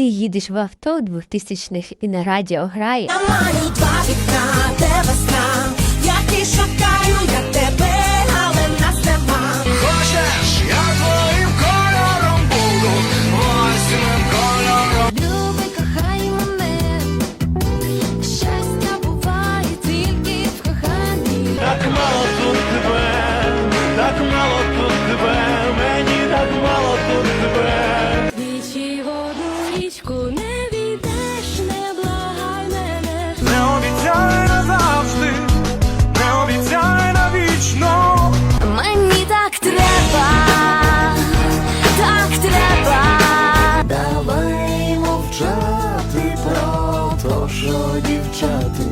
Ти їдеш в авто 2000-х і на радіо грає. Та маю два вікна. що дівчата.